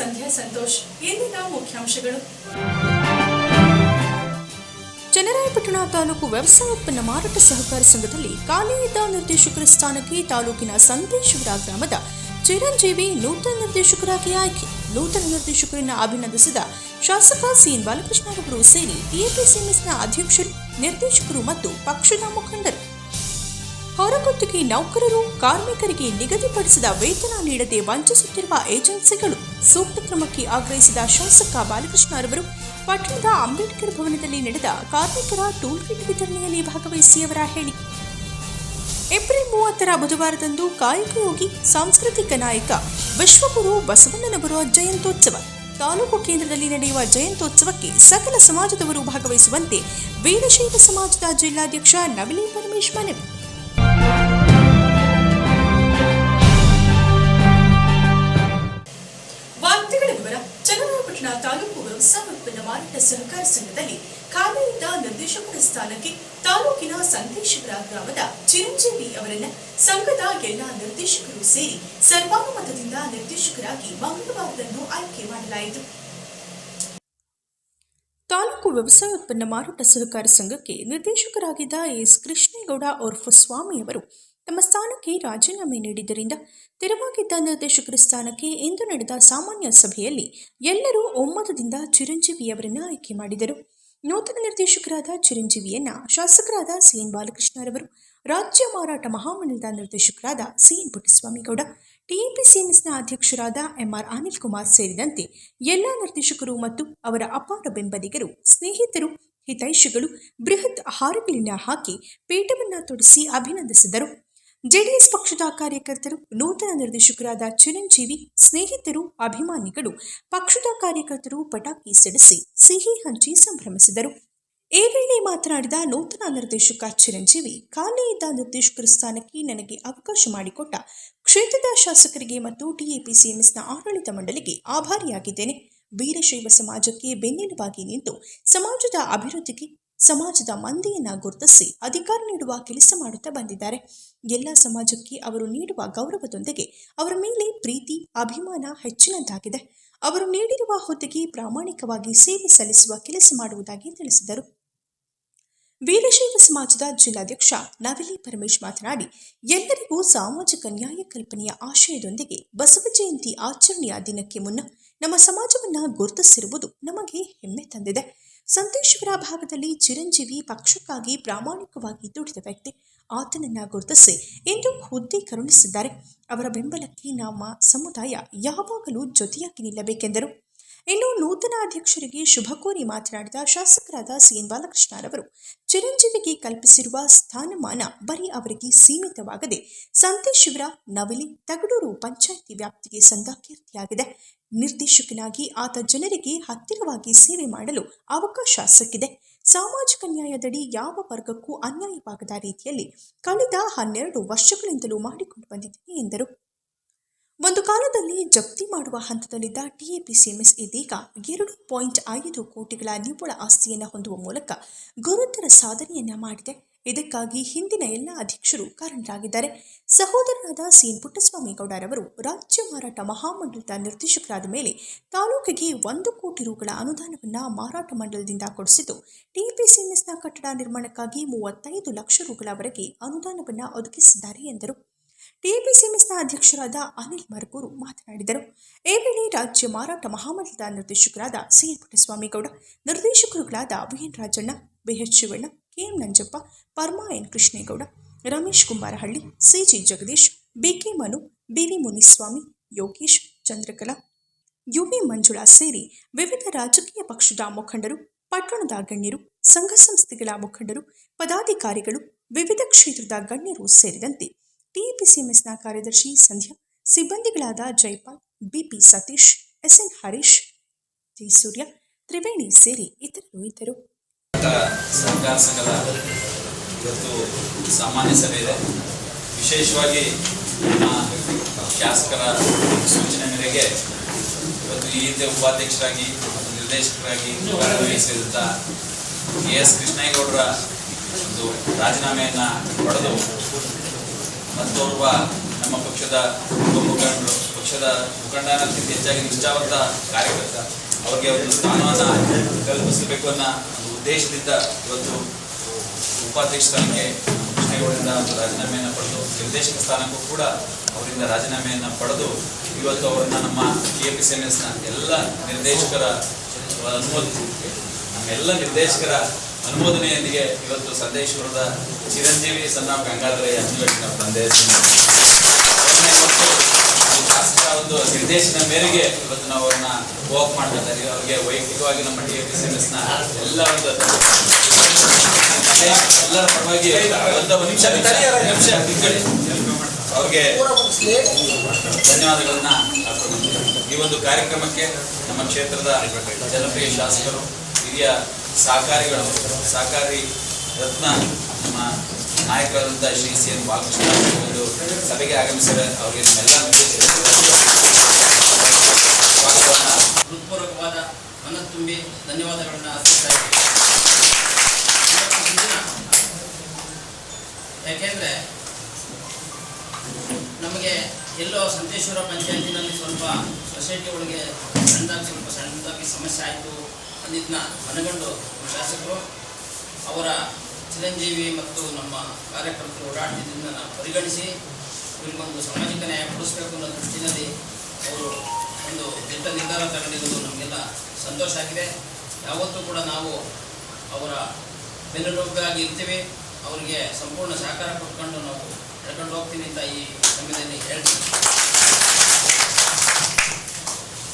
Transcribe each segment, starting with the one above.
ಸಂಧ್ಯಾ ಸಂತೋಷ್ ಇಂದಿನ ಮುಖ್ಯಾಂಶಗಳು? ಚನ್ನರಾಯಪಟ್ಟಣ ತಾಲೂಕು ವ್ಯವಸಾಯ ಉತ್ಪನ್ನ ಮಾರಾಟ ಸಹಕಾರ ಸಂಘದಲ್ಲಿ ಖಾಲಿ ಇದ್ದ ನಿರ್ದೇಶಕರ ಸ್ಥಾನಕ್ಕೆ ತಾಲೂಕಿನ ಸಂತೇಶ್ವರ ಗ್ರಾಮದ ಚಿರಂಜೀವಿ ನೂತನ ನಿರ್ದೇಶಕರಾಗಿ ಆಯ್ಕೆ. ನೂತನ ನಿರ್ದೇಶಕರನ್ನು ಅಭಿನಂದಿಸಿದ ಶಾಸಕ ಸಿಎನ್ ಬಾಲಕೃಷ್ಣರವರು ಸೇರಿ ಟಿಎಪಿಸಿಎಂಎಸ್ನ ಅಧ್ಯಕ್ಷರು, ನಿರ್ದೇಶಕರು ಮತ್ತು ಪಕ್ಷದ ಮುಖಂಡರು. ಹೊರಗುತ್ತಿಗೆ ನೌಕರರು, ಕಾರ್ಮಿಕರಿಗೆ ನಿಗದಿಪಡಿಸಿದ ವೇತನ ನೀಡದೆ ವಂಚಿಸುತ್ತಿರುವ ಏಜೆನ್ಸಿಗಳು ಸೂಕ್ತ ಕ್ರಮಕ್ಕೆ ಆಗ್ರಹಿಸಿದ ಶಾಸಕ ಬಾಲಕೃಷ್ಣರವರು ಪಟ್ಟಣದ ಅಂಬೇಡ್ಕರ್ ಭವನದಲ್ಲಿ ನಡೆದ ಕಾರ್ಮಿಕರ ಟೂಲ್ ಕಿಟ್ ವಿತರಣೆಯಲ್ಲಿ ಭಾಗವಹಿಸಿ ಅವರ ಹೇಳಿ. ಏಪ್ರಿಲ್ ಮೂವತ್ತರ ಬುಧವಾರದಂದು ಕಾಯಕಯೋಗಿ ಸಾಂಸ್ಕೃತಿಕ ನಾಯಕ ವಿಶ್ವಗುರು ಬಸವಣ್ಣನವರ ಜಯಂತ್ಯೋತ್ಸವ. ತಾಲೂಕು ಕೇಂದ್ರದಲ್ಲಿ ನಡೆಯುವ ಜಯಂತ್ಯೋತ್ಸವಕ್ಕೆ ಸಕಲ ಸಮಾಜದವರು ಭಾಗವಹಿಸುವಂತೆ ವೀರಶೈವ ಸಮಾಜದ ಜಿಲ್ಲಾಧ್ಯಕ್ಷ ನವಲಿ ಪರಮೇಶ್ ಮನವಿ. ಉತ್ಪನ್ನ ಮಾರಾಟ ಸಹಕಾರ ಸಂಘದಲ್ಲಿ ಇದ್ದ ನಿರ್ದೇಶಕರ ಸ್ಥಾನಕ್ಕೆ ತಾಲೂಕಿನ ಸಂದೇಶಪುರ ಗ್ರಾಮದ ಚಿರಂಜೀವಿ ಅವರನ್ನ ಸಂಘದ ಎಲ್ಲಾ ನಿರ್ದೇಶಕರು ಸೇರಿ ಸರ್ವಾನುಮತದಿಂದ ನಿರ್ದೇಶಕರಾಗಿ ಮಂಗಳವಾರದಂದು ಆಯ್ಕೆ ಮಾಡಲಾಯಿತು. ತಾಲೂಕು ವ್ಯವಸಾಯ ಉತ್ಪನ್ನ ಮಾರಾಟ ಸಹಕಾರ ಸಂಘಕ್ಕೆ ನಿರ್ದೇಶಕರಾಗಿದ್ದ ಎಸ್ ಕೃಷ್ಣೇಗೌಡ ಉರ್ಫ್ ಸ್ವಾಮಿಯವರು ತಮ್ಮ ಸ್ಥಾನಕ್ಕೆ ರಾಜೀನಾಮೆ ನೀಡಿದ್ದರಿಂದ ತೆರವಾಗಿದ್ದ ನಿರ್ದೇಶಕರ ಸ್ಥಾನಕ್ಕೆ ಇಂದು ನಡೆದ ಸಾಮಾನ್ಯ ಸಭೆಯಲ್ಲಿ ಎಲ್ಲರೂ ಒಮ್ಮತದಿಂದ ಚಿರಂಜೀವಿಯವರನ್ನು ಆಯ್ಕೆ ಮಾಡಿದರು. ನೂತನ ನಿರ್ದೇಶಕರಾದ ಚಿರಂಜೀವಿಯನ್ನ ಶಾಸಕರಾದ ಸಿಎನ್ ಬಾಲಕೃಷ್ಣರವರು ರಾಜ್ಯ ಮಾರಾಟ ಮಹಾಮಂಡಲದ ನಿರ್ದೇಶಕರಾದ ಸಿಎನ್ ಪುಟ್ಟಸ್ವಾಮಿಗೌಡ ಟಿಎಪಿಸಿಎಂಎಸ್ನ ಅಧ್ಯಕ್ಷರಾದ ಎಂಆರ್ ಅನಿಲ್ ಕುಮಾರ್ ಸೇರಿದಂತೆ ಎಲ್ಲ ನಿರ್ದೇಶಕರು ಮತ್ತು ಅವರ ಅಪಾರ ಬೆಂಬಲಿಗರು, ಸ್ನೇಹಿತರು, ಹಿತೈಷಿಗಳು ಬೃಹತ್ ಹಾರಗಿಲಿನ ಹಾಕಿ ಪೀಠವನ್ನು ತೊಡಿಸಿ ಅಭಿನಂದಿಸಿದರು. ಜೆಡಿಎಸ್ ಪಕ್ಷದ ಕಾರ್ಯಕರ್ತರು ನೂತನ ನಿರ್ದೇಶಕರಾದ ಚಿರಂಜೀವಿ, ಸ್ನೇಹಿತರು, ಅಭಿಮಾನಿಗಳು, ಪಕ್ಷದ ಕಾರ್ಯಕರ್ತರು ಪಟಾಕಿ ಸಿಡಿಸಿ, ಸಿಹಿ ಹಂಚಿ ಸಂಭ್ರಮಿಸಿದರು. ಈ ವೇಳೆ ಮಾತನಾಡಿದ ನೂತನ ನಿರ್ದೇಶಕ ಚಿರಂಜೀವಿ ಖಾಲಿ ಇದ್ದ ನಿರ್ದೇಶಕರ ಸ್ಥಾನಕ್ಕೆ ನನಗೆ ಅವಕಾಶ ಮಾಡಿಕೊಟ್ಟ ಕ್ಷೇತ್ರದ ಶಾಸಕರಿಗೆ ಮತ್ತು ಟಿಎಪಿಸಿಎಂಎಸ್ನ ಆಡಳಿತ ಮಂಡಳಿಗೆ ಆಭಾರಿಯಾಗಿದ್ದೇನೆ. ವೀರಶೈವ ಸಮಾಜಕ್ಕೆ ಬೆನ್ನೆಲುಬಾಗಿ ನಿಂತು ಸಮಾಜದ ಅಭಿವೃದ್ಧಿಗೆ ಸಮಾಜದ ಮಂದಿಯನ್ನ ಗುರುತಿಸಿ ಅಧಿಕಾರ ನೀಡುವ ಕೆಲಸ ಮಾಡುತ್ತಾ ಬಂದಿದ್ದಾರೆ. ಎಲ್ಲ ಸಮಾಜಕ್ಕೆ ಅವರು ನೀಡುವ ಗೌರವದೊಂದಿಗೆ ಅವರ ಮೇಲೆ ಪ್ರೀತಿ, ಅಭಿಮಾನ ಹೆಚ್ಚಿನದ್ದಾಗಿದೆ ಅವರು ನೀಡಿರುವ ಹುದ್ದೆಗೆ ಪ್ರಾಮಾಣಿಕವಾಗಿ ಸೇವೆ ಸಲ್ಲಿಸುವ ಕೆಲಸ ಮಾಡುವುದಾಗಿ ತಿಳಿಸಿದರು. ವೀರಶೈವ ಸಮಾಜದ ಜಿಲ್ಲಾಧ್ಯಕ್ಷ ನವಿಲಿ ಪರಮೇಶ್ ಮಾತನಾಡಿ, ಎಲ್ಲರಿಗೂ ಸಾಮಾಜಿಕ ನ್ಯಾಯ ಕಲ್ಪನೆಯ ಆಶಯದೊಂದಿಗೆ ಬಸವ ಜಯಂತಿ ಆಚರಣೆಯ ದಿನಕ್ಕೆ ಮುನ್ನ ನಮ್ಮ ಸಮಾಜವನ್ನು ಗುರುತಿಸಿರುವುದು ನಮಗೆ ಹೆಮ್ಮೆ ತಂದಿದೆ. ಸಂತೇಶ್ವರ ಭಾಗದಲ್ಲಿ ಚಿರಂಜೀವಿ ಪಕ್ಷಕ್ಕಾಗಿ ಪ್ರಾಮಾಣಿಕವಾಗಿ ದುಡಿದ ವ್ಯಕ್ತಿ. ಆತನನ್ನ ಗುರುತಿಸಿ ಎಂದು ಹುದ್ದೆ ಕರುಣಿಸಿದ್ದಾರೆ. ಅವರ ಬೆಂಬಲಕ್ಕೆ ನಮ್ಮ ಸಮುದಾಯ ಯಾವಾಗಲೂ ಜೊತೆಯಾಗಿ ನಿಲ್ಲಬೇಕೆಂದರು. ಇನ್ನು ನೂತನ ಅಧ್ಯಕ್ಷರಿಗೆ ಶುಭ ಕೋರಿ ಮಾತನಾಡಿದ ಶಾಸಕರಾದ ಸಿಎನ್ ಬಾಲಕೃಷ್ಣರವರು ಚಿರಂಜೀವಿಗೆ ಕಲ್ಪಿಸಿರುವ ಸ್ಥಾನಮಾನ ಬರೀ ಅವರಿಗೆ ಸೀಮಿತವಾಗದೆ ಸಂತೇಶ್ವರ ನವಿಲಿ ತಗಡೂರು ಪಂಚಾಯಿತಿ ವ್ಯಾಪ್ತಿಗೆ ಸಂದ ಕೀರ್ತಿಯಾಗಿದೆ. ನಿರ್ದೇಶಕನಾಗಿ ಆತ ಜನರಿಗೆ ಹತ್ತಿರವಾಗಿ ಸೇವೆ ಮಾಡಲು ಅವಕಾಶ ಸಿಕ್ಕಿದೆ. ಸಾಮಾಜಿಕ ನ್ಯಾಯದಡಿ ಯಾವ ವರ್ಗಕ್ಕೂ ಅನ್ಯಾಯವಾಗದ ರೀತಿಯಲ್ಲಿ ಕಳೆದ ಹನ್ನೆರಡು ವರ್ಷಗಳಿಂದಲೂ ಮಾಡಿಕೊಂಡು ಬಂದಿದ್ದೇನೆ ಎಂದರು. ಒಂದು ಕಾಲದಲ್ಲಿ ಜಪ್ತಿ ಮಾಡುವ ಹಂತದಲ್ಲಿದ್ದ ಟಿಎಪಿಸಿಎಂಎಸ್ ಇದೀಗ ಎರಡು ಪಾಯಿಂಟ್ ಐದು ಕೋಟಿಗಳ ನಿವ್ವಳ ಆಸ್ತಿಯನ್ನು ಹೊಂದುವ ಮೂಲಕ ಗುರುತರ ಸಾಧನೆಯನ್ನ ಮಾಡಿದೆ. ಇದಕ್ಕಾಗಿ ಹಿಂದಿನ ಎಲ್ಲ ಅಧ್ಯಕ್ಷರು ಕಾರಣರಾಗಿದ್ದಾರೆ. ಸಹೋದರರಾದ ಸಿಎನ್ ಪುಟ್ಟಸ್ವಾಮಿಗೌಡರವರು ರಾಜ್ಯ ಮಾರಾಟ ಮಹಾಮಂಡಲದ ನಿರ್ದೇಶಕರಾದ ಮೇಲೆ ತಾಲೂಕಿಗೆ ಒಂದು ಕೋಟಿ ರೂಗಳ ಅನುದಾನವನ್ನು ಮಾರಾಟ ಮಂಡಲದಿಂದ ಕೊಡಿಸಿದ್ದು, ಟಿಪಿಸಿಎಂಎಸ್ನ ಕಟ್ಟಡ ನಿರ್ಮಾಣಕ್ಕಾಗಿ ಮೂವತ್ತೈದು ಲಕ್ಷ ರೂಗಳವರೆಗೆ ಅನುದಾನವನ್ನು ಒದಗಿಸಿದ್ದಾರೆ ಎಂದರು. ಟಿಪಿಸಿಎಂಎಸ್ನ ಅಧ್ಯಕ್ಷರಾದ ಅನಿಲ್ ಮರಗೂರು ಮಾತನಾಡಿದರು. ಈ ವೇಳೆ ರಾಜ್ಯ ಮಾರಾಟ ಮಹಾಮಂಡಲದ ನಿರ್ದೇಶಕರಾದ CN Puttaswamygowda, ನಿರ್ದೇಶಕರುಗಳಾದ V N Rajanna B H Shivanna K M Nanjappa, Parma N Krishnegowda, Ramesh Kumbarahalli, C G Jagadish, B K Manu, B V Muniswamy, Yogesh, Chandrakala U V Manjula ಸೇರಿ ವಿವಿಧ ರಾಜಕೀಯ ಪಕ್ಷದ ಮುಖಂಡರು, ಪಟ್ಟಣದ ಗಣ್ಯರು, ಸಂಘ ಸಂಸ್ಥೆಗಳ ಮುಖಂಡರು, ಪದಾಧಿಕಾರಿಗಳು, ವಿವಿಧ ಕ್ಷೇತ್ರದ ಗಣ್ಯರು ಸೇರಿದಂತೆ ಟಿಪಿಸಿಎಂಎಸ್ನ ಕಾರ್ಯದರ್ಶಿ Sandhya, ಸಿಬ್ಬಂದಿಗಳಾದ Jaipal, B P Satish, S N Harish, G. Surya, Triveni ಸೇರಿ ಇತರರು ಇದ್ದರು. ಸರ್ಕಾರ ಸಂಘದ ಇವತ್ತು ಸಾಮಾನ್ಯ ಸಭೆ ಇದೆ. ವಿಶೇಷವಾಗಿ ನಮ್ಮ ಶಾಸಕರ ಸೂಚನೆ ಮೇರೆಗೆ ಇವತ್ತು ಈ ಹಿಂದೆ ಉಪಾಧ್ಯಕ್ಷರಾಗಿ ಮತ್ತು ನಿರ್ದೇಶಕರಾಗಿ ಕಾರ್ಯನಿರ್ವಹಿಸಿದಂಥ ಕೆ ಎಸ್ ಕೃಷ್ಣೇಗೌಡರ ಒಂದು ರಾಜೀನಾಮೆಯನ್ನು ಪಡೆದು ಮತ್ತೋರ್ವ ನಮ್ಮ ಪಕ್ಷದ ಉಪಮುಖಂಡರು ಮುಖಂಡರು, ಪಕ್ಷದ ಮುಖಂಡ ಅನ್ನೋದಕ್ಕಿಂತ ಹೆಚ್ಚಾಗಿ ನಿಷ್ಠಾವಂತ ಕಾರ್ಯಕರ್ತ, ಅವರಿಗೆ ಒಂದು ಸ್ಥಾನವನ್ನು ಕಲ್ಪಿಸಬೇಕು ಅನ್ನೋ ಉದ್ದೇಶದಿಂದ ಇವತ್ತು ಉಪಾಧ್ಯಕ್ಷ ಸ್ಥಾನಕ್ಕೆ ಕೃಷ್ಣೇಗೌಡರಿಂದ ರಾಜೀನಾಮೆಯನ್ನು ಪಡೆದು ನಿರ್ದೇಶಕ ಸ್ಥಾನಕ್ಕೂ ಕೂಡ ಅವರಿಂದ ರಾಜೀನಾಮೆಯನ್ನು ಪಡೆದು ಇವತ್ತು ಅವರನ್ನು ನಮ್ಮ ಕೆ ಪಿ ಸಿ ಎಂ ಎಸ್ನ ಎಲ್ಲ ನಿರ್ದೇಶಕರ ಅನುಮೋದಿಸಿ ನಮ್ಮೆಲ್ಲ ನಿರ್ದೇಶಕರ ಅನುಮೋದನೆಯೊಂದಿಗೆ ಇವತ್ತು ಸಂದೇಶ್ವರದ ಚಿರಂಜೀವಿ ಸಣ್ಣ ಗಂಗಾಧರಯ್ಯ ತಂದೆ ಅವ್ರನ್ನ ಇವತ್ತು ಈ ಶಾಸಕರ ಒಂದು ನಿರ್ದೇಶನ ಮೇರೆಗೆ ಇವತ್ತು ನಾವು ಅವ್ರನ್ನ ವಾಕ್ ಮಾಡ್ತಾ ಇದ್ದೀವಿ ಅವ್ರಿಗೆ ವೈಯಕ್ತಿಕವಾಗಿ ನಮ್ಮ ಟಿ ಎಫ್ ಎಸ್ನ ಎಲ್ಲ ಒಂದು ಎಲ್ಲರ ಪರವಾಗಿ ಒಂದು ನಿಮಿಷ ನಿಮಿಷ. ಅವ್ರಿಗೆ ಧನ್ಯವಾದಗಳನ್ನ. ಈ ಒಂದು ಕಾರ್ಯಕ್ರಮಕ್ಕೆ ನಮ್ಮ ಕ್ಷೇತ್ರದ ಜನಪ್ರಿಯ ಶಾಸಕರು, ಹಿರಿಯ ಸಹಕಾರಿಗಳು, ಸಹಕಾರಿ ರತ್ನ, ನಮ್ಮ ನಾಯಕರಾದಂಥ ಶ್ರೀ ಸಿ ಎನ್ ಬಾಲಕೃಷ್ಣ ಒಂದು ಸಭೆಗೆ ಆಗಮಿಸಿದ ಅವರಿಗೆ ಸ್ವಾಗತವನ್ನ ಹೃತ್ಪೂರ್ವಕವಾದ ಮನತುಂಬಿ ಧನ್ಯವಾದಗಳನ್ನು ಅರ್ಪಿಸ್ತಾ ನಮಗೆ ಎಲ್ಲೋ ಸಂತೇಶ್ವರ ಪಂಚಾಯತಿನಲ್ಲಿ ಸ್ವಲ್ಪ ಸೊಸೈಟಿ ಒಳಗೆ ಸಣ್ಣದಾಗಿ ಸ್ವಲ್ಪ ಸಣ್ಣದಾಗಿ ಸಮಸ್ಯೆ ಆಯಿತು ಅಂದಿದ್ದನ್ನ ಮನಗೊಂಡು ಶಾಸಕರು ಅವರ ಚಿರಂಜೀವಿ ಮತ್ತು ನಮ್ಮ ಕಾರ್ಯಕರ್ತರು ನಾವು ಪರಿಗಣಿಸಿ ಇವರಿಗೊಂದು ಸಾಮಾಜಿಕ ನ್ಯಾಯ ಕೊಡಿಸ್ಬೇಕು ಅನ್ನೋ ದೃಷ್ಟಿನಲ್ಲಿ ಅವರು ಒಂದು ದಿಟ್ಟ ನಿರ್ಧಾರ ತಗೊಂಡಿರೋದು ನಮಗೆಲ್ಲ ಸಂತೋಷ ಆಗಿದೆ. ಯಾವತ್ತೂ ಕೂಡ ನಾವು ಅವರ ಬೆನ್ನೆಲುಬಾಗಿ ಇರ್ತೀವಿ. ಅವರಿಗೆ ಸಂಪೂರ್ಣ ಸಹಕಾರ ಕೊಟ್ಕೊಂಡು ನಾವು ನಡ್ಕೊಂಡು ಹೋಗ್ತೀನಿ ಅಂತ ಈ ಸಮಯದಲ್ಲಿ ಹೇಳ್ತೀವಿ.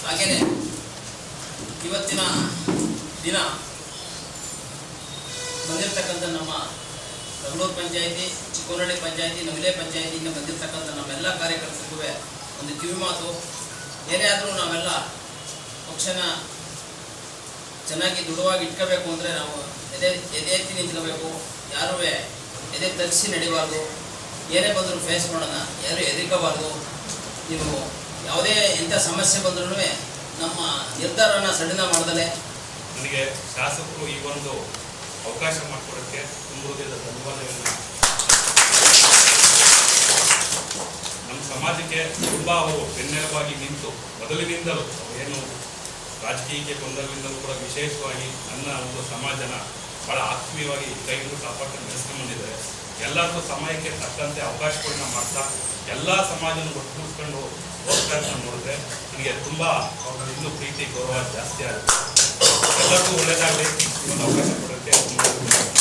ಹಾಗೆಯೇ ಇವತ್ತಿನ ದಿನ ಬಂದಿರತಕ್ಕಂಥ ನಮ್ಮ ತಗಡೂರು ಪಂಚಾಯಿತಿ ಚಿಕ್ಕೋನಹಳ್ಳಿ ಪಂಚಾಯಿತಿ, ನವಿಲೆ ಪಂಚಾಯಿತಿಯಿಂದ ಬಂದಿರತಕ್ಕಂಥ ನಮ್ಮೆಲ್ಲ ಕಾರ್ಯಕರ್ತರಿಗೂ ಒಂದು ಕಿವಿಮಾತು ಏನೇ ಆದರೂ ನಾವೆಲ್ಲ ಪಕ್ಷನ ಚೆನ್ನಾಗಿ ದೃಢವಾಗಿ ಇಟ್ಕೋಬೇಕು ಅಂದರೆ ನಾವು ಎದೆ ಎದೆ ಎತ್ತಿ ನಿಂತ್ಕೋಬೇಕು. ಯಾರೂ ಎದೆ ತರಿಸಿ ನಡಿಬಾರ್ದು. ಏನೇ ಬಂದರೂ ಫೇಸ್ ಮಾಡೋಣ. ಯಾರು ಎದುರ್ಕೋಬಾರ್ದು ನೀವು ಯಾವುದೇ ಎಂಥ ಸಮಸ್ಯೆ ಬಂದ್ರೂ ನಮ್ಮ ನಿರ್ಧಾರನ ಸಡಿಲ ಮಾಡದಲೇ. ನನಗೆ ಶಾಸಕರು ಈ ಒಂದು ಅವಕಾಶ ಮಾಡಿಕೊಡೋಕ್ಕೆ ತುಂಬ ಹೃದಯದ ಧನ್ಯವಾದಗಳನ್ನ ನಮ್ಮ ಸಮಾಜಕ್ಕೆ ತುಂಬ ಅವರು ಬೆನ್ನೆಲುಬಾಗಿ ನಿಂತು ಮೊದಲಿನಿಂದಲೂ ಏನು ರಾಜಕೀಯಕ್ಕೆ ತೊಂದರೆಯಿಂದಲೂ ಕೂಡ ವಿಶೇಷವಾಗಿ ನನ್ನ ಒಂದು ಸಮಾಜನ ಬಹಳ ಆತ್ಮೀಯವಾಗಿ ಕೈಗೂ ಕಾಪಾಡ್ಕೊಂಡು ನಡೆಸ್ಕೊಂಡು ಬಂದಿದ್ದಾರೆ ಎಲ್ಲರಿಗೂ ಸಮಯಕ್ಕೆ ತಕ್ಕಂತೆ ಅವಕಾಶಗಳನ್ನ ಮಾಡ್ತಾ ಎಲ್ಲ ಸಮಾಜನ ಒಟ್ಟುಗೂಡಿಸ್ಕೊಂಡು ಹೋಗ್ತಾ ನೋಡಿದ್ರೆ ನನಗೆ ತುಂಬ ಅವರ ಇನ್ನೂ ಪ್ರೀತಿ ಗೌರವ ಜಾಸ್ತಿ ಆಗುತ್ತೆ.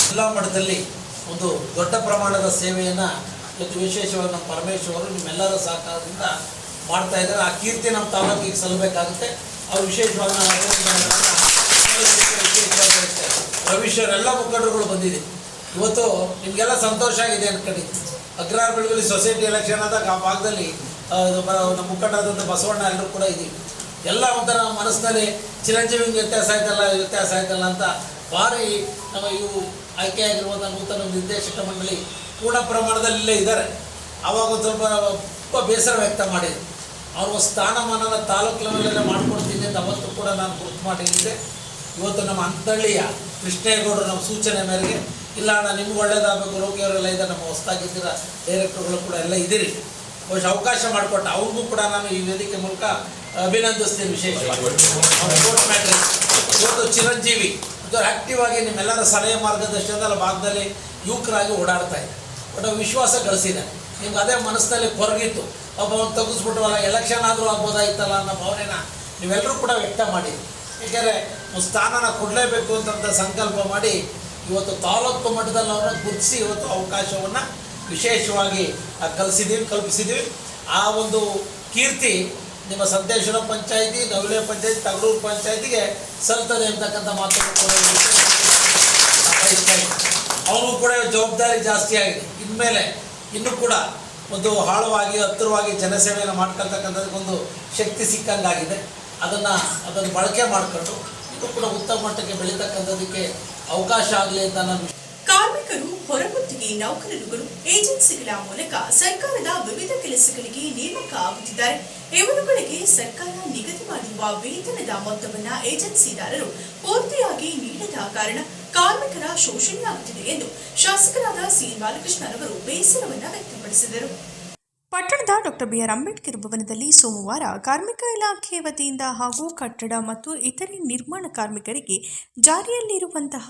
ಜಿಲ್ಲಾ ಮಟ್ಟದಲ್ಲಿ ಒಂದು ದೊಡ್ಡ ಪ್ರಮಾಣದ ಸೇವೆಯನ್ನು ಇವತ್ತು ವಿಶೇಷವಾಗಿ ನಮ್ಮ ಪರಮೇಶ್ವರು ನಿಮ್ಮೆಲ್ಲರ ಸಹಕಾರದಿಂದ ಮಾಡ್ತಾ ಇದ್ದಾರೆ. ಆ ಕೀರ್ತಿ ನಮ್ಮ ತಾಲೂಕಿಗೆ ಸಲ್ಲಬೇಕಾಗುತ್ತೆ. ಅವ್ರು ವಿಶೇಷವಾಗಿ ನಾವು ಎಲ್ಲ ಮುಖಂಡರುಗಳು ಬಂದಿದೆ. ಇವತ್ತು ನಿಮಗೆಲ್ಲ ಸಂತೋಷ ಆಗಿದೆ ಅನ್ಕೊಂಡಿದ್ದು. ಅಗ್ರಹಾರ ಬೆಳಗಲಿ ಸೊಸೈಟಿ ಎಲೆಕ್ಷನ್ ಆದಾಗ ಆ ಭಾಗದಲ್ಲಿ ನಮ್ಮ ಮುಖಂಡರಾದಂಥ ಬಸವಣ್ಣ ಎಲ್ಲರೂ ಕೂಡ ಇದ್ದೀವಿ. ಎಲ್ಲ ಒಂಥರ ಮನಸ್ಸಿನಲ್ಲಿ ಚಿರಂಜೀವಿ ವ್ಯತ್ಯಾಸ ಆಯ್ತಲ್ಲ ವ್ಯತ್ಯಾಸ ಆಯ್ತಲ್ಲ ಅಂತ ಭಾರಿ ನಮ್ಮ ಇವು ಆಯ್ಕೆಯಾಗಿರುವಂಥ ನೂತನ ನಿರ್ದೇಶಕ ಮಂಡಳಿ ಪೂರ್ಣ ಪ್ರಮಾಣದಲ್ಲಿ ಇದ್ದಾರೆ. ಆವಾಗ ಸ್ವಲ್ಪ ತುಂಬ ಬೇಸರ ವ್ಯಕ್ತ ಮಾಡಿದ್ರು. ಅವರು ಸ್ಥಾನಮಾನನ ತಾಲೂಕು ಲೆವೆಲ್ಲ ಮಾಡ್ಕೊಡ್ತೀನಿ ಅಂತ ಅವತ್ತು ಕೂಡ ನಾನು ಗುರುತು ಮಾಡಿದ್ದೆ. ಇವತ್ತು ನಮ್ಮ ಅಂತಳ್ಳಿಯ ಕೃಷ್ಣೇಗೌಡರು ನಮ್ಮ ಸೂಚನೆ ಮೇರೆಗೆ, ಇಲ್ಲ ಅಣ್ಣ, ನಿಮ್ಗೆ ಒಳ್ಳೇದಾಗಬೇಕು ರೋಗಿಯವರೆಲ್ಲ ಇದ್ದಾರೆ, ನಮ್ಮ ಹೊಸದಾಗಿದ್ದೀರ ಡೈರೆಕ್ಟರ್ಗಳು ಕೂಡ ಎಲ್ಲ ಇದ್ದೀರಿ. ಬಹುಶಃ ಅವಕಾಶ ಮಾಡಿಕೊಟ್ಟ, ಅವ್ರಿಗೂ ಕೂಡ ನಾನು ಈ ವೇದಿಕೆ ಮೂಲಕ ಅಭಿನಂದಿಸ್ತೀನಿ ವಿಶೇಷವಾಗಿ. ಇವತ್ತು ಚಿರಂಜೀವಿ, ಇದು ಆಕ್ಟಿವ್ ಆಗಿ ನಿಮ್ಮೆಲ್ಲರ ಸಲಹೆ ಮಾರ್ಗದರ್ಶನದ ಭಾಗದಲ್ಲಿ ಯುವಕರಾಗಿ ಓಡಾಡ್ತಾ ಇದೆ. ಒಟ್ಟು ವಿಶ್ವಾಸ ಗಳಿಸಿದೆ. ನಿಮ್ಗೆ ಅದೇ ಮನಸ್ಸಿನಲ್ಲಿ ಕೊರಗಿತ್ತು. ಒಬ್ಬ ಅವ್ನು ತೆಗೆಸ್ಬಿಟ್ವಲ್ಲ ಎಲೆಕ್ಷನ್ ಆದರೂ ಆಗ್ಬೋದಾಗಿತ್ತಲ್ಲ ಅನ್ನೋ ಭಾವನೆನ ನೀವೆಲ್ಲರೂ ಕೂಡ ವ್ಯಕ್ತ ಮಾಡಿ ಏಕೆಂದರೆ ಸ್ಥಾನನ ಕೊಡಲೇಬೇಕು ಅಂತ ಸಂಕಲ್ಪ ಮಾಡಿ ಇವತ್ತು ತಾಲೂಕು ಮಟ್ಟದಲ್ಲಿ ಅವರನ್ನು ಗುರುತಿಸಿ ಇವತ್ತು ಅವಕಾಶವನ್ನು ವಿಶೇಷವಾಗಿ ಕಲಿಸಿದ್ದೀವಿ ಕಲ್ಪಿಸಿದ್ದೀವಿ ಆ ಒಂದು ಕೀರ್ತಿ ನಿಮ್ಮ ಸಂತೇಶ್ವರ ಪಂಚಾಯಿತಿ, ನವಲೆ ಪಂಚಾಯತಿ ತಗಡೂರು ಪಂಚಾಯತಿಗೆ ಸಲ್ತದೆ ಅಂತಕ್ಕಂಥ ಮಾತು ಅವರು ಕೂಡ ಜವಾಬ್ದಾರಿ ಜಾಸ್ತಿ ಆಗಿದೆ. ಇನ್ಮೇಲೆ ಇನ್ನೂ ಕೂಡ ಒಂದು ಆಳವಾಗಿ, ಹತ್ತಿರವಾಗಿ ಜನಸೇವೆಯನ್ನು ಮಾಡ್ಕೊಳ್ತಕ್ಕಂಥದ್ದಕ್ಕೊಂದು ಶಕ್ತಿ ಸಿಕ್ಕಂಗಾಗಿದೆ. ಅದನ್ನು ಅದನ್ನು ಬಳಕೆ ಮಾಡಿಕೊಂಡು ಇನ್ನೂ ಕೂಡ ಉತ್ತಮ ಮಟ್ಟಕ್ಕೆ ಬೆಳೀತಕ್ಕಂಥದ್ದಕ್ಕೆ ಅವಕಾಶ ಆಗಲಿ ಅಂತ ನಾನು ಕಾರ್ಮಿಕರು ಹೊರಗುತ್ತಿಗೆ ನೌಕರರುಗಳು ಏಜೆನ್ಸಿಗಳ ಮೂಲಕ ಸರ್ಕಾರದ ವಿವಿಧ ಕೆಲಸಗಳಿಗೆ ನೇಮಕ ಆಗುತ್ತಿದ್ದಾರೆ. ಇವರುಗಳಿಗೆ ಸರ್ಕಾರ ನಿಗದಿ ಮಾಡಿರುವ ವೇತನದ ಮೊತ್ತವನ್ನ ಏಜೆನ್ಸಿದಾರರು ಪೂರ್ತಿಯಾಗಿ ನೀಡದ ಕಾರಣ ಕಾರ್ಮಿಕರ ಶೋಷಣೆಯಾಗುತ್ತಿದೆ ಎಂದು ಶಾಸಕರಾದ ಸಿ ಬಾಲಕೃಷ್ಣರವರು ಬೇಸರವನ್ನ ವ್ಯಕ್ತಪಡಿಸಿದರು. ಪಟ್ಟಣದ ಡಾಕ್ಟರ್ ಬಿಆರ್ ಅಂಬೇಡ್ಕರ್ ಭವನದಲ್ಲಿ ಸೋಮವಾರ ಕಾರ್ಮಿಕ ಇಲಾಖೆ ವತಿಯಿಂದ ಹಾಗೂ ಕಟ್ಟಡ ಮತ್ತು ಇತರೆ ನಿರ್ಮಾಣ ಕಾರ್ಮಿಕರಿಗೆ ಜಾರಿಯಲ್ಲಿರುವಂತಹ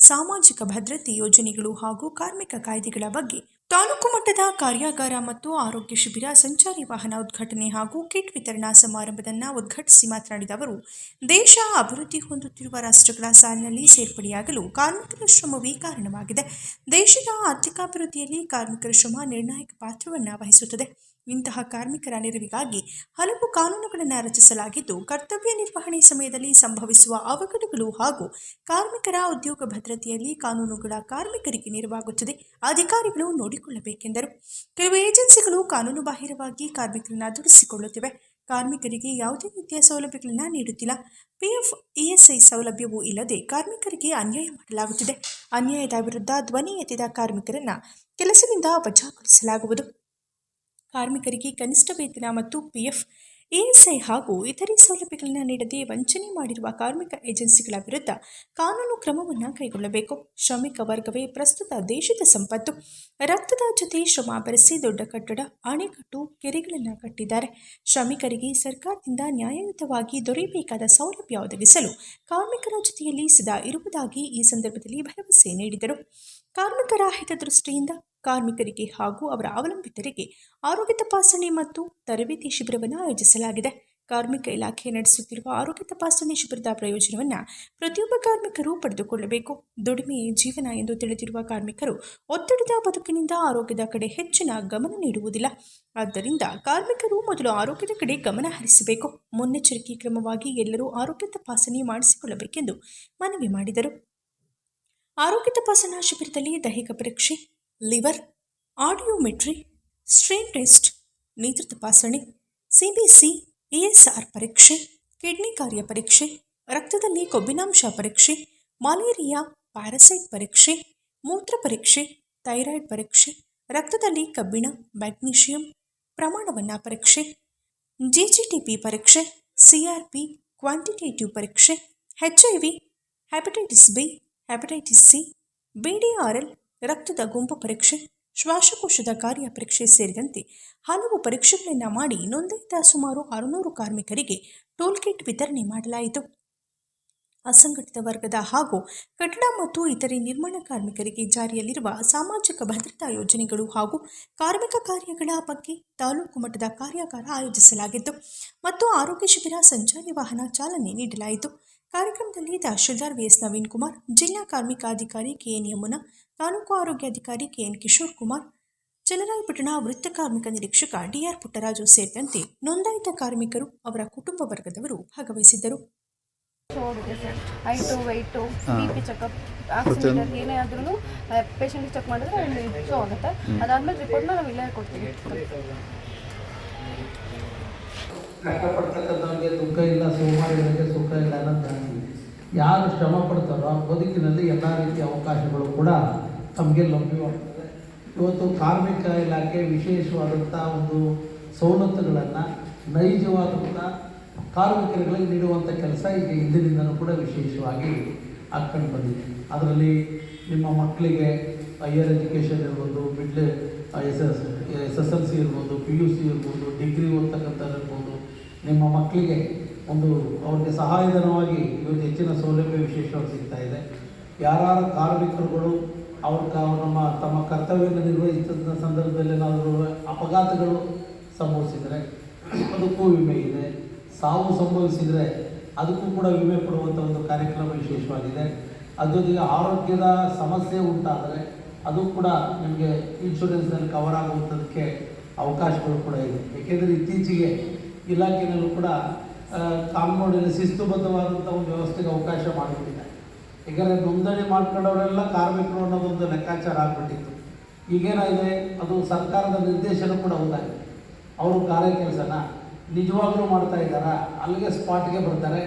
ಸಾಮಾಜಿಕ ಭದ್ರತೆ ಯೋಜನೆಗಳು ಹಾಗೂ ಕಾರ್ಮಿಕ ಕಾಯ್ದೆಗಳ ಬಗ್ಗೆ ತಾಲೂಕು ಮಟ್ಟದ ಕಾರ್ಯಾಗಾರ ಮತ್ತು ಆರೋಗ್ಯ ಶಿಬಿರ, ಸಂಚಾರಿ ವಾಹನ ಉದ್ಘಾಟನೆ ಹಾಗೂ ಕಿಟ್ ವಿತರಣಾ ಸಮಾರಂಭವನ್ನು ಉದ್ಘಾಟಿಸಿ ಮಾತನಾಡಿದ ಅವರು, ದೇಶ ಅಭಿವೃದ್ಧಿ ಹೊಂದುತ್ತಿರುವ ರಾಷ್ಟ್ರಗಳ ಸಾಲಿನಲ್ಲಿ ಸೇರ್ಪಡೆಯಾಗಲು ಕಾರ್ಮಿಕರ ಶ್ರಮವೇ ಕಾರಣವಾಗಿದೆ ದೇಶದ ಆರ್ಥಿಕಾಭಿವೃದ್ಧಿಯಲ್ಲಿ ಕಾರ್ಮಿಕರ ಶ್ರಮ ನಿರ್ಣಾಯಕ ಪಾತ್ರವನ್ನು ವಹಿಸುತ್ತದೆ. ಇಂತಹ ಕಾರ್ಮಿಕರ ನೆರವಿಗಾಗಿ ಹಲವು ಕಾನೂನುಗಳನ್ನು ರಚಿಸಲಾಗಿದ್ದು, ಕರ್ತವ್ಯ ನಿರ್ವಹಣೆ ಸಮಯದಲ್ಲಿ ಸಂಭವಿಸುವ ಅವಘಡಗಳು ಹಾಗೂ ಕಾರ್ಮಿಕರ ಉದ್ಯೋಗ ಭದ್ರತೆಯಲ್ಲಿ ಕಾನೂನುಗಳ ಕಾರ್ಮಿಕರಿಗೆ ನೆರವಾಗುತ್ತದೆ. ಅಧಿಕಾರಿಗಳು ನೋಡಿಕೊಳ್ಳಬೇಕೆಂದರು. ಕೆಲವು ಏಜೆನ್ಸಿಗಳು ಕಾನೂನು ಬಾಹಿರವಾಗಿ ಕಾರ್ಮಿಕರನ್ನ ದುಡಿಸಿಕೊಳ್ಳುತ್ತಿವೆ. ಕಾರ್ಮಿಕರಿಗೆ ಯಾವುದೇ ರೀತಿಯ ಸೌಲಭ್ಯಗಳನ್ನು ನೀಡುತ್ತಿಲ್ಲ. ಪಿಎಫ್ ಇಎಸ್ಐ ಸೌಲಭ್ಯವೂ ಇಲ್ಲದೆ ಕಾರ್ಮಿಕರಿಗೆ ಅನ್ಯಾಯ ಮಾಡಲಾಗುತ್ತಿದೆ. ಅನ್ಯಾಯದ ವಿರುದ್ಧ ಧ್ವನಿ ಎತ್ತಿದ ಕಾರ್ಮಿಕರನ್ನು ಕೆಲಸದಿಂದ ವಜಾಗೊಳಿಸಲಾಗುವುದು. ಕಾರ್ಮಿಕರಿಗೆ ಕನಿಷ್ಠ ವೇತನ ಮತ್ತು ಪಿಎಫ್ ಇಎಸ್ಐ ಹಾಗೂ ಇತರೆ ಸೌಲಭ್ಯಗಳನ್ನು ನೀಡದೆ ವಂಚನೆ ಮಾಡಿರುವ ಕಾರ್ಮಿಕ ಏಜೆನ್ಸಿಗಳ ವಿರುದ್ಧ ಕಾನೂನು ಕ್ರಮವನ್ನು ಕೈಗೊಳ್ಳಬೇಕು. ಶ್ರಮಿಕ ವರ್ಗವೇ ಪ್ರಸ್ತುತ ದೇಶದ ಸಂಪತ್ತು. ರಕ್ತದ ಜೊತೆ ಶ್ರಮ ಬೆರೆಸಿ ದೊಡ್ಡ ಕಟ್ಟಡ, ಅಣೆಕಟ್ಟು, ಕೆರೆಗಳನ್ನು ಕಟ್ಟಿದ್ದಾರೆ. ಶ್ರಮಿಕರಿಗೆ ಸರ್ಕಾರದಿಂದ ನ್ಯಾಯಯುತವಾಗಿ ದೊರೆಯಬೇಕಾದ ಸೌಲಭ್ಯ ಒದಗಿಸಲು ಕಾರ್ಮಿಕರ ಜೊತೆಯಲ್ಲಿ ಸದಾ ಇರುವುದಾಗಿ ಈ ಸಂದರ್ಭದಲ್ಲಿ ಭರವಸೆ ನೀಡಿದರು. ಕಾರ್ಮಿಕರ ಹಿತದೃಷ್ಟಿಯಿಂದ ಕಾರ್ಮಿಕರಿಗೆ ಹಾಗೂ ಅವರ ಅವಲಂಬಿತರಿಗೆ ಆರೋಗ್ಯ ತಪಾಸಣೆ ಮತ್ತು ತರಬೇತಿ ಶಿಬಿರವನ್ನು ಆಯೋಜಿಸಲಾಗಿದೆ. ಕಾರ್ಮಿಕ ಇಲಾಖೆ ನಡೆಸುತ್ತಿರುವ ಆರೋಗ್ಯ ತಪಾಸಣೆ ಶಿಬಿರದ ಪ್ರಯೋಜನವನ್ನು ಪ್ರತಿಯೊಬ್ಬ ಕಾರ್ಮಿಕರು ಪಡೆದುಕೊಳ್ಳಬೇಕು. ದುಡಿಮೆ ಜೀವನ ಎಂದು ತಿಳಿದಿರುವ ಕಾರ್ಮಿಕರು ಒತ್ತಡದ ಬದುಕಿನಿಂದ ಆರೋಗ್ಯದ ಕಡೆ ಹೆಚ್ಚಿನ ಗಮನ ನೀಡುವುದಿಲ್ಲ. ಆದ್ದರಿಂದ ಕಾರ್ಮಿಕರು ಮೊದಲು ಆರೋಗ್ಯದ ಕಡೆ ಗಮನ ಹರಿಸಬೇಕು. ಮುನ್ನೆಚ್ಚರಿಕೆ ಕ್ರಮವಾಗಿ ಎಲ್ಲರೂ ಆರೋಗ್ಯ ತಪಾಸಣೆ ಮಾಡಿಸಿಕೊಳ್ಳಬೇಕೆಂದು ಮನವಿ ಮಾಡಿದರು. ಆರೋಗ್ಯ ತಪಾಸಣಾ ಶಿಬಿರದಲ್ಲಿ ದೈಹಿಕ ಪರೀಕ್ಷೆ ಲಿವರ್ ಆಡಿಯೋಮೆಟ್ರಿ ಸ್ಟ್ರೇನ್ ಟೆಸ್ಟ್ ನೇತ್ರ ತಪಾಸಣೆ ಸಿಬಿಸಿ ಇಎಸ್ಆರ್ ಪರೀಕ್ಷೆ ಕಿಡ್ನಿ ಕಾರ್ಯ ಪರೀಕ್ಷೆ ರಕ್ತದಲ್ಲಿ ಕೊಬ್ಬಿನಾಂಶ ಪರೀಕ್ಷೆ ಮಲೇರಿಯಾ ಪ್ಯಾರಸೈಟ್ ಪರೀಕ್ಷೆ ಮೂತ್ರ ಪರೀಕ್ಷೆ ಥೈರಾಯ್ಡ್ ಪರೀಕ್ಷೆ ರಕ್ತದಲ್ಲಿ ಕಬ್ಬಿಣ ಮ್ಯಾಗ್ನೀಷಿಯಂ ಪ್ರಮಾಣವನ್ನು ಪರೀಕ್ಷೆ ಜಿಜಿಟಿಪಿ ಪರೀಕ್ಷೆ ಸಿಆರ್ಪಿ ಕ್ವಾಂಟಿಟೇಟಿವ್ ಪರೀಕ್ಷೆ HIV hepatitis B hepatitis C VDRL ರಕ್ತದ ಗುಂಪು ಪರೀಕ್ಷೆ, ಶ್ವಾಸಕೋಶದ ಕಾರ್ಯ ಪರೀಕ್ಷೆ ಸೇರಿದಂತೆ ಹಲವು ಪರೀಕ್ಷೆಗಳನ್ನು ಮಾಡಿ ನೋಂದಾಯಿತ ಸುಮಾರು ಆರುನೂರು ಕಾರ್ಮಿಕರಿಗೆ ಟೋಲ್ ಕಿಟ್ ವಿತರಣೆ ಮಾಡಲಾಯಿತು. ಅಸಂಘಟಿತ ವರ್ಗದ ಹಾಗೂ ಕಟ್ಟಡ ಮತ್ತು ಇತರೆ ನಿರ್ಮಾಣ ಕಾರ್ಮಿಕರಿಗೆ ಜಾರಿಯಲ್ಲಿರುವ ಸಾಮಾಜಿಕ ಭದ್ರತಾ ಯೋಜನೆಗಳು ಹಾಗೂ ಕಾರ್ಮಿಕ ಕಾರ್ಯಗಳ ಬಗ್ಗೆ ತಾಲೂಕು ಮಟ್ಟದ ಕಾರ್ಯಾಗಾರ ಆಯೋಜಿಸಲಾಗಿತ್ತು ಮತ್ತು ಆರೋಗ್ಯ ಶಿಬಿರ, ಸಂಚಾರಿ ವಾಹನ ಚಾಲನೆ ನೀಡಲಾಯಿತು. ಕಾರ್ಯಕ್ರಮದಲ್ಲಿ ತಹಶೀಲ್ದಾರ್ ವಿಎಸ್ ನವೀನ್ ಕುಮಾರ್ ಜಿಲ್ಲಾ ಕಾರ್ಮಿಕ ಅಧಿಕಾರಿ ಕೆಎನ್ ಯಮುನಾ ತಾಲೂಕು ಆರೋಗ್ಯಾಧಿಕಾರಿ ಕೆಎನ್ ಕಿಶೋರ್ ಕುಮಾರ್ ಚಲರಾಯಪಟ್ಟಣ ವೃತ್ತ ಕಾರ್ಮಿಕ ನಿರೀಕ್ಷಕ ಡಿಆರ್ ಪುಟ್ಟರಾಜು ಸೇರಿದಂತೆ ನೋಂದಾಯಿತ ಕಾರ್ಮಿಕರು ಅವರ ಕುಟುಂಬ ವರ್ಗದವರು ಭಾಗವಹಿಸಿದ್ದರು. Height weight B P checkup ಏನೇ ಆದ್ರೂ ಪೇಷಂಟಿಗೆ ಚೆಕ್ ಮಾಡಿದ್ರೆ ಶೋ ಆಗುತ್ತೆ. ಅದಾದ್ಮೇಲೆ ರಿಪೋರ್ಟ್ ನಾವು ಇಲ್ಲೇ ಕೊಡ್ತೀವಿ. ಕಷ್ಟಪಡ್ತಕ್ಕಂಥವ್ರಿಗೆ ದುಃಖ ಇಲ್ಲ, ಸೋಮಾರಿಗಳಿಗೆ ಸುಖ ಇಲ್ಲ ಅನ್ನೋದು ಯಾರು ಶ್ರಮ ಪಡ್ತಾರೋ ಬದುಕಿನಲ್ಲಿ ಎಲ್ಲ ರೀತಿಯ ಅವಕಾಶಗಳು ಕೂಡ ತಮಗೆ ಲಭ್ಯವಾಗ್ತದೆ. ಇವತ್ತು ಕಾರ್ಮಿಕ ಇಲಾಖೆ ವಿಶೇಷವಾದಂಥ ಒಂದು ಸವಲತ್ತುಗಳನ್ನು ನೈಜವಾದಂಥ ಕಾರ್ಮಿಕರುಗಳಿಗೆ ನೀಡುವಂಥ ಕೆಲಸ ಈಗ ಹಿಂದಿನಿಂದನೂ ಕೂಡ ವಿಶೇಷವಾಗಿ ಹಾಕ್ಕೊಂಡು ಬಂದಿದೆ. ಅದರಲ್ಲಿ ನಿಮ್ಮ ಮಕ್ಕಳಿಗೆ ಹೈಯರ್ ಎಜುಕೇಷನ್ ಇರ್ಬೋದು middle S S S S L C ಇರ್ಬೋದು ಪಿ ಯು ಸಿ ಇರ್ಬೋದು ಡಿಗ್ರಿ ಓದ್ತಕ್ಕಂಥದ್ದು ನಿಮ್ಮ ಮಕ್ಕಳಿಗೆ ಒಂದು ಅವ್ರಿಗೆ ಸಹಾಯಧನವಾಗಿ ಇವತ್ತು ಹೆಚ್ಚಿನ ಸೌಲಭ್ಯ ವಿಶೇಷವಾಗಿ ಸಿಗ್ತಾ ಇದೆ. ಯಾರು ಕಾರ್ಮಿಕರುಗಳು ಅವ್ರ ನಮ್ಮ ತಮ್ಮ ಕರ್ತವ್ಯವನ್ನು ನಿರ್ವಹಿಸಿದ ಸಂದರ್ಭದಲ್ಲಿ ಏನಾದರೂ ಅಪಘಾತಗಳು ಸಂಭವಿಸಿದರೆ ಅದಕ್ಕೂ ವಿಮೆ ಇದೆ. ಸಾವು ಸಂಭವಿಸಿದರೆ ಅದಕ್ಕೂ ಕೂಡ ವಿಮೆ ಕೊಡುವಂಥ ಒಂದು ಕಾರ್ಯಕ್ರಮ ವಿಶೇಷವಾಗಿದೆ. ಅದರೊಂದಿಗೆ ಆರೋಗ್ಯದ ಸಮಸ್ಯೆ ಉಂಟಾದರೆ ಅದು ಕೂಡ ನಿಮಗೆ ಇನ್ಶೂರೆನ್ಸ್ನಲ್ಲಿ ಕವರ್ ಆಗುವಂಥದ್ದಕ್ಕೆ ಅವಕಾಶಗಳು ಕೂಡ ಇದೆ. ಏಕೆಂದರೆ ಇತ್ತೀಚೆಗೆ ಇಲಾಖೆಯಲ್ಲೂ ಕೂಡ ಕಾನೂನಿನ ಶಿಸ್ತುಬದ್ಧವಾದಂಥ ಒಂದು ವ್ಯವಸ್ಥೆಗೆ ಅವಕಾಶ ಮಾಡಿಬಿಟ್ಟಿದೆ ಯಾಕಂದರೆ ನೋಂದಣಿ ಮಾಡ್ಕೊಂಡವರೆಲ್ಲ ಕಾರ್ಮಿಕರು ಅನ್ನೋದೊಂದು ಲೆಕ್ಕಾಚಾರ ಆಗಿಬಿಟ್ಟಿತ್ತು. ಈಗೇನಾಗಿದೆ, ಅದು ಸರ್ಕಾರದ ನಿರ್ದೇಶನ ಕೂಡ ಹೌದಾಗಿದೆ ಅವರು ಕಾರ್ಯ ಕೆಲಸನ ನಿಜವಾಗ್ಲೂ ಮಾಡ್ತಾ ಇದ್ದಾರಾ? ಅಲ್ಲಿಗೆ ಸ್ಪಾಟ್ಗೆ ಬರ್ತಾರೆ,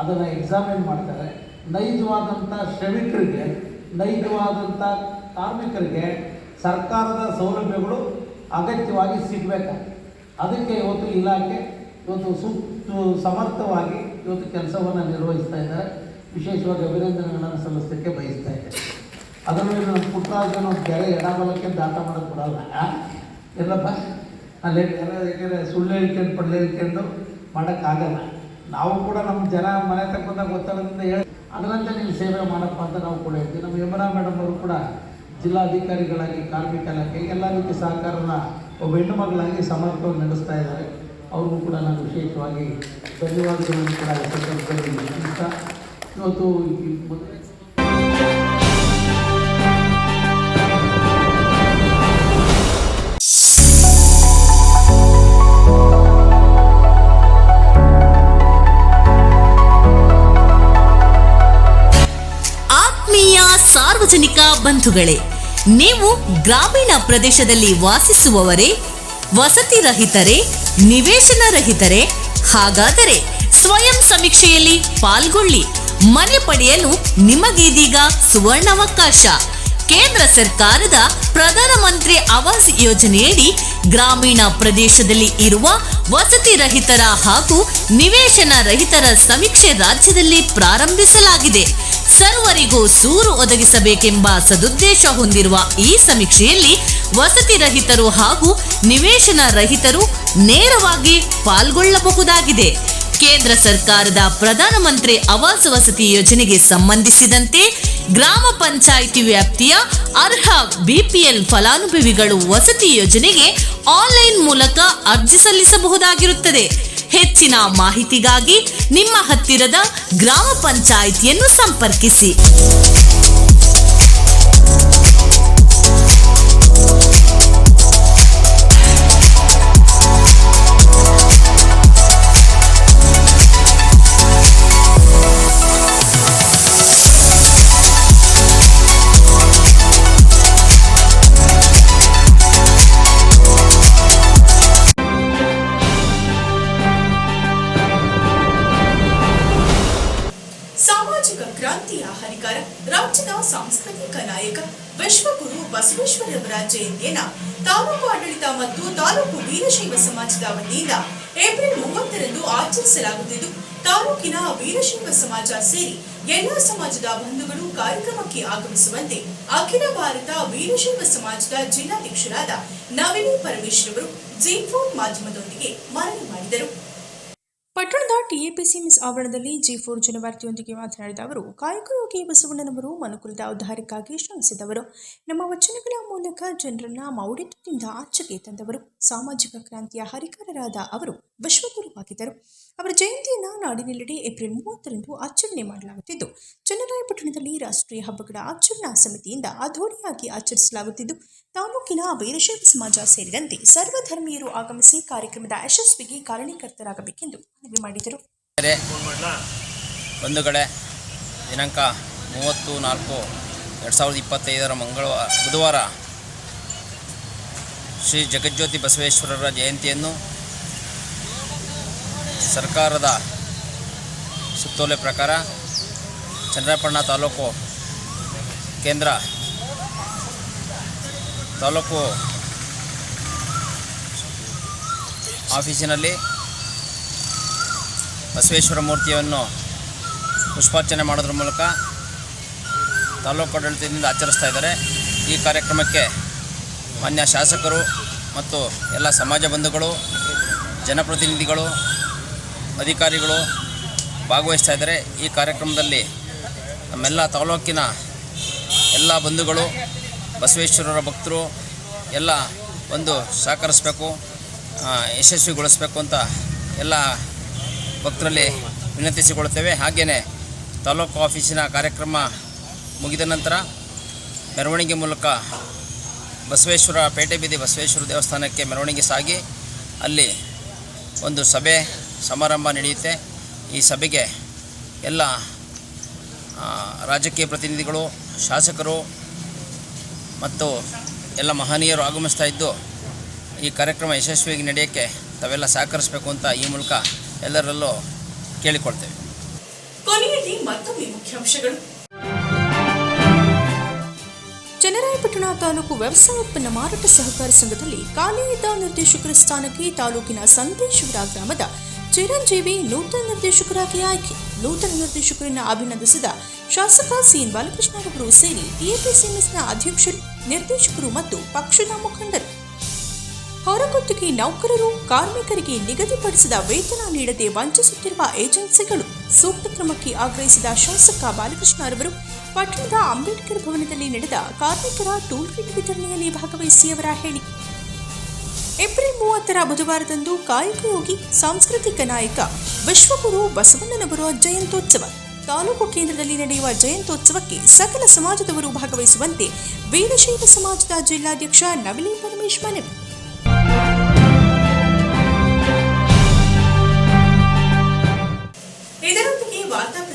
ಅದನ್ನು ಎಕ್ಸಾಮಿನ್ ಮಾಡ್ತಾರೆ. ನೈಜವಾದಂಥ ಶ್ರಮಿಕರಿಗೆ ನೈಜವಾದಂಥ ಕಾರ್ಮಿಕರಿಗೆ ಸರ್ಕಾರದ ಸೌಲಭ್ಯಗಳು ಅಗತ್ಯವಾಗಿ ಸಿಗಬೇಕು ಅದಕ್ಕೆ ಇವತ್ತು ಇಲಾಖೆ ಇವತ್ತು ಸೂಕ್ತ, ಸಮರ್ಥವಾಗಿ ಇವತ್ತು ಕೆಲಸವನ್ನು ನಿರ್ವಹಿಸ್ತಾ ಇದ್ದಾರೆ. ವಿಶೇಷವಾಗಿ ಅಭಿನಂದನೆಗಳನ್ನು ಸಲ್ಲಿಸಲಿಕ್ಕೆ ಬಯಸ್ತಾ ಇದ್ದಾರೆ. ಅದರಲ್ಲಿ ನಮ್ಮ ಪುಟ್ಟರಾಜನ ಎಡಬಲಕ್ಕೆ ದಾಟ ಮಾಡೋಕ್ಕೆ ಇಲ್ಲಪ್ಪ ಎಲ್ಲಪ್ಪ ಅಲ್ಲಿ ಯಾಕಂದರೆ ಸುಳ್ಳು ಹೇಳ್ಕೊಂಡು ಪಳ್ಳು ಹೇಳ್ಕೊಂಡು ಮಾಡೋಕ್ಕಾಗಲ್ಲ ನಾವು ಕೂಡ ನಮ್ಮ ಜನ ಮನೆ ತಕ್ಕ ಬಂದಾಗ ಒತ್ತಡದಿಂದ ಹೇಳಿ. ಅದರಂತೆ ನೀವು ಸೇವೆ ಮಾಡಪ್ಪ ಅಂತ ನಾವು ಕೂಡ ಹೇಳ್ತೀವಿ. ನಮ್ಮ ಯಮುನಾ ಮೇಡಮ್ ಅವರು ಕೂಡ ಜಿಲ್ಲಾಧಿಕಾರಿಗಳಾಗಿ ಕಾರ್ಮಿಕ ಇಲಾಖೆ ಎಲ್ಲ ರೀತಿ ಸಹಕಾರನ ಒಬ್ಬ ಹೆಣ್ಣು ಮಗಳಾಗಿ ಸಮರ್ಥವಾಗಿ ನಡೆಸ್ತಾ ಇದ್ದಾರೆ. ಅವ್ರಿಗೂ ಕೂಡ ನಾನು ವಿಶೇಷವಾಗಿ ಧನ್ಯವಾದಗಳನ್ನು ಕೂಡ ಸಂದರ್ಭದಲ್ಲಿ ತಿಳಿಸ್ತಾ ಇವತ್ತು ಆತ್ಮೀಯ ಸಾರ್ವಜನಿಕ ಬಂಧುಗಳೇ, ನೀವು ಗ್ರಾಮೀಣ ಪ್ರದೇಶದಲ್ಲಿ ವಾಸಿಸುವವರೇ, ವಸತಿ ರಹಿತರೇ ನಿವೇಶನ ರಹಿತರೆ ಹಾಗಾದರೆ ಸ್ವಯಂ ಸಮೀಕ್ಷೆಯಲ್ಲಿ ಪಾಲ್ಗೊಳ್ಳಿ. ಮನೆ ಪಡೆಯಲು ನಿಮಗೀದೀಗ ಸುವರ್ಣಾವಕಾಶ. ಕೇಂದ್ರ ಸರ್ಕಾರದ ಪ್ರಧಾನಮಂತ್ರಿ ಆವಾಸ್ ಯೋಜನೆಯಡಿ ಗ್ರಾಮೀಣ ಪ್ರದೇಶದಲ್ಲಿ ಇರುವ ವಸತಿ ರಹಿತರ ಹಾಗೂ ನಿವೇಶನ ರಹಿತರ ಸಮೀಕ್ಷೆ ರಾಜ್ಯದಲ್ಲಿ ಪ್ರಾರಂಭಿಸಲಾಗಿದೆ. ಸರ್ವರಿಗೂ ಸೂರು ಒದಗಿಸಬೇಕೆಂಬ ಸದುದ್ದೇಶ ಹೊಂದಿರುವ ಈ ಸಮೀಕ್ಷೆಯಲ್ಲಿ ವಸತಿ ರಹಿತರು ಹಾಗೂ ನಿವೇಶನ ರಹಿತರು ನೇರವಾಗಿ ಪಾಲ್ಗೊಳ್ಳಬಹುದಾಗಿದೆ. ಕೇಂದ್ರ ಸರ್ಕಾರದ ಪ್ರಧಾನಮಂತ್ರಿ ಆವಾಸ್ ವಸತಿ ಯೋಜನೆಗೆ ಸಂಬಂಧಿಸಿದಂತೆ ಗ್ರಾಮ ಪಂಚಾಯಿತಿ ವ್ಯಾಪ್ತಿಯ ಅರ್ಹ ಬಿಪಿಎಲ್ ಫಲಾನುಭವಿಗಳು ವಸತಿ ಯೋಜನೆಗೆ ಆನ್ಲೈನ್ ಮೂಲಕ ಅರ್ಜಿ ಸಲ್ಲಿಸಬಹುದಾಗಿರುತ್ತದೆ. ಹೆಚ್ಚಿನ ಮಾಹಿತಿಗಾಗಿ ನಿಮ್ಮ ಹತ್ತಿರದ ಗ್ರಾಮ ಪಂಚಾಯಿತಿಯನ್ನು ಸಂಪರ್ಕಿಸಿ. ವತಿಯಿಂದ ಏಪ್ರಿಲ್ ಮೂವತ್ತರಂದು ಆಚರಿಸಲಾಗುತ್ತಿದ್ದು, ತಾಲೂಕಿನ ವೀರಶೈವ ಸಮಾಜ ಸೇರಿ ಎಲ್ಲಾ ಸಮಾಜದ ಬಂಧುಗಳು ಕಾರ್ಯಕ್ರಮಕ್ಕೆ ಆಗಮಿಸುವಂತೆ ಅಖಿಲ ಭಾರತ ವೀರಶೈವ ಸಮಾಜದ ಜಿಲ್ಲಾಧ್ಯಕ್ಷರಾದ ನವಿನಿ ಪರಮೇಶ್ವರ್ ಅವರು ಜಿ ಫೋರ್ ಮಾಧ್ಯಮದೊಂದಿಗೆ ಮನವಿ ಮಾಡಿದರು. ಪಟ್ಟಣದ ಟಿಎಪಿಸಿಎಂಎಸ್ ಆವರಣದಲ್ಲಿ ಜಿ ಫೋರ್ ಜನವಾರ್ತೆಯೊಂದಿಗೆ ಮಾತನಾಡಿದ ಅವರು ಕಾಯಕಯೋಗಿ ಬಸವಣ್ಣನವರು ಮನುಕುಲದ ಉದ್ಧಾರಕ್ಕಾಗಿ ಶ್ರಮಿಸಿದವರು. ನಮ್ಮ ವಚನಗಳ ಮೂಲಕ ಜನರನ್ನ ಮೌಢ್ಯದಿಂದ ಆಚೆಗೆ ತಂದವರು. ಸಾಮಾಜಿಕ ಕ್ರಾಂತಿಯ ಹರಿಕಾರರಾದ ಅವರು ವಿಶ್ವಗುರುವಾಗಿದ್ದರು. ಅವರ ಜಯಂತಿಯನ್ನು ನಾಡಿನೆಲ್ಲೆಡೆ ಏಪ್ರಿಲ್ ಮೂವತ್ತರಂದು ಆಚರಣೆ ಮಾಡಲಾಗುತ್ತಿದ್ದು, ಚನ್ನರಾಯಪಟ್ಟಣದಲ್ಲಿ ರಾಷ್ಟ್ರೀಯ ಹಬ್ಬಗಳ ಆಚರಣಾ ಸಮಿತಿಯಿಂದ ಅದ್ದೂರಿಯಾಗಿ ಆಚರಿಸಲಾಗುತ್ತಿದ್ದು, ತಾಲೂಕಿನ ವೀರಶೈವ ಸಮಾಜ ಸೇರಿದಂತೆ ಸರ್ವಧರ್ಮೀಯರು ಆಗಮಿಸಿ ಕಾರ್ಯಕ್ರಮದ ಯಶಸ್ವಿಗೆ ಕಾರಣೀಕರ್ತರಾಗಬೇಕೆಂದು ಮಾಡಿದರು. ಒಂದು ಬಂಧುಗಳೇ ದಿನಾಂಕ ಮೂವತ್ತು ನಾಲ್ಕು ಎರಡು ಸಾವಿರದ ಇಪ್ಪತ್ತೈದರ ಮಂಗಳವಾರ, ಬುಧವಾರ ಶ್ರೀ ಜಗಜ್ಯೋತಿ ಬಸವೇಶ್ವರರ ಜಯಂತಿಯನ್ನು ಸರ್ಕಾರದ ಸುತ್ತೋಲೆ ಪ್ರಕಾರ ಚಂದ್ರಪಣ್ಣ ತಾಲೂಕು ಕೇಂದ್ರ ತಾಲೂಕು ಆಫೀಸಿನಲ್ಲಿ ಬಸವೇಶ್ವರ ಮೂರ್ತಿಯನ್ನು ಪುಷ್ಪಾರ್ಚನೆ ಮಾಡೋದ್ರ ಮೂಲಕ ತಾಲೂಕು ಆಡಳಿತದಿಂದ ಆಚರಿಸ್ತಾ ಇದ್ದಾರೆ. ಈ ಕಾರ್ಯಕ್ರಮಕ್ಕೆ ಮಾನ್ಯ ಶಾಸಕರು ಮತ್ತು ಎಲ್ಲ ಸಮಾಜ ಬಂಧುಗಳು, ಜನಪ್ರತಿನಿಧಿಗಳು, ಅಧಿಕಾರಿಗಳು ಭಾಗವಹಿಸ್ತಾ ಇದ್ದಾರೆ. ಈ ಕಾರ್ಯಕ್ರಮದಲ್ಲಿ ನಮ್ಮೆಲ್ಲ ತಾಲೂಕಿನ ಎಲ್ಲ ಬಂಧುಗಳು, ಬಸವೇಶ್ವರರ ಭಕ್ತರು ಎಲ್ಲ ಒಂದು ಸಹಕರಿಸಬೇಕು ಯಶಸ್ವಿಗೊಳಿಸ್ಬೇಕು ಯಶಸ್ವಿಗೊಳಿಸಬೇಕು ಅಂತ ಎಲ್ಲ ಭಕ್ತರಲ್ಲಿ ವಿನಂತಿಸಿಕೊಳ್ಳುತ್ತೇವೆ. ಹಾಗೆಯೇ ತಾಲೂಕು ಆಫೀಸಿನ ಕಾರ್ಯಕ್ರಮ ಮುಗಿದ ನಂತರ ಮೆರವಣಿಗೆ ಮೂಲಕ ಬಸವೇಶ್ವರ ಪೇಟೆ ಬೀದಿ ಬಸವೇಶ್ವರ ದೇವಸ್ಥಾನಕ್ಕೆ ಮೆರವಣಿಗೆ ಸಾಗಿ ಅಲ್ಲಿ ಒಂದು ಸಭೆ, ಸಮಾರಂಭ ನಡೆಯುತ್ತೆ. ಈ ಸಭೆಗೆ ಎಲ್ಲ ರಾಜಕೀಯ ಪ್ರತಿನಿಧಿಗಳು, ಶಾಸಕರು ಮತ್ತು ಎಲ್ಲ ಮಹನೀಯರು ಆಗಮಿಸ್ತಾ ಇದ್ದು ಈ ಕಾರ್ಯಕ್ರಮ ಯಶಸ್ವಿಯಾಗಿ ನಡೆಯೋಕ್ಕೆ ತಾವೆಲ್ಲ ಸಹಕರಿಸಬೇಕು ಅಂತ ಈ ಮೂಲಕ ಎಲ್ಲರಲ್ಲೂ ಕೇಳಿಕೊಳ್ತೇವೆ. ಕೊನೆಯಲ್ಲಿ ಮತ್ತೊಮ್ಮೆ ಮುಖ್ಯಾಂಶಗಳು. ಚನ್ನರಾಯಪಟ್ಟಣ ತಾಲೂಕು ವ್ಯವಸಾಯ ಉತ್ಪನ್ನ ಮಾರಾಟ ಸಹಕಾರ ಸಂಘದಲ್ಲಿ ಖಾಲಿ ಇದ್ದ ನಿರ್ದೇಶಕರ ಸ್ಥಾನಕ್ಕೆ ತಾಲೂಕಿನ ಸಂದೇಶ್ವರ ಗ್ರಾಮದ ಚಿರಂಜೀವಿ ನೂತನ ನಿರ್ದೇಶಕರಾಗಿ ಆಯ್ಕೆ. ನೂತನ ನಿರ್ದೇಶಕರನ್ನು ಅಭಿನಂದಿಸಿದ ಶಾಸಕ ಸಿಎನ್ ಬಾಲಕೃಷ್ಣರವರು ಸೇರಿ ಟಿಎಪಿಸಿಎಂಎಸ್ನ ಅಧ್ಯಕ್ಷರು ನಿರ್ದೇಶಕರು ಮತ್ತು ಪಕ್ಷದ ಮುಖಂಡರು. ಹೊರಗುತ್ತಿಗೆ ನೌಕರರು, ಕಾರ್ಮಿಕರಿಗೆ ನಿಗದಿಪಡಿಸಿದ ವೇತನ ನೀಡದೆ ವಂಚಿಸುತ್ತಿರುವ ಏಜೆನ್ಸಿಗಳು ಸೂಕ್ತ ಕ್ರಮಕ್ಕೆ ಆಗ್ರಹಿಸಿದ ಶಾಸಕ ಬಾಲಕೃಷ್ಣ ಅವರು ಪಟ್ಟಣದ ಅಂಬೇಡ್ಕರ್ ಭವನದಲ್ಲಿ ನಡೆದ ಕಾರ್ಮಿಕರ ಟೂಲ್ ಕಿಟ್ ವಿತರಣೆಯಲ್ಲಿ ಭಾಗವಹಿಸಿ ಅವರ ಹೇಳಿ. ಏಪ್ರಿಲ್ ಮೂವತ್ತರ ಬುಧವಾರದಂದು ಕಾಯಕಯೋಗಿ ಸಾಂಸ್ಕೃತಿಕ ನಾಯಕ ವಿಶ್ವಗುರು ಬಸವಣ್ಣನವರ ಜಯಂತ್ಯೋತ್ಸವ. ತಾಲೂಕು ಕೇಂದ್ರದಲ್ಲಿ ನಡೆಯುವ ಜಯಂತ್ಯೋತ್ಸವಕ್ಕೆ ಸಕಲ ಸಮಾಜದವರು ಭಾಗವಹಿಸುವಂತೆ ವೀರಶೈವ ಸಮಾಜದ ಜಿಲ್ಲಾಧ್ಯಕ್ಷ ನವಿಲಿ ಪರಮೇಶ್ ಮನವಿ.